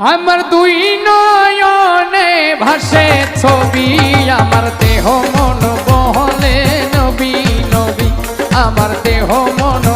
আমার দুই নয়নে ভাসে ছবি আমার দেহ মন বহলে নবী নবী আমার দেহ মন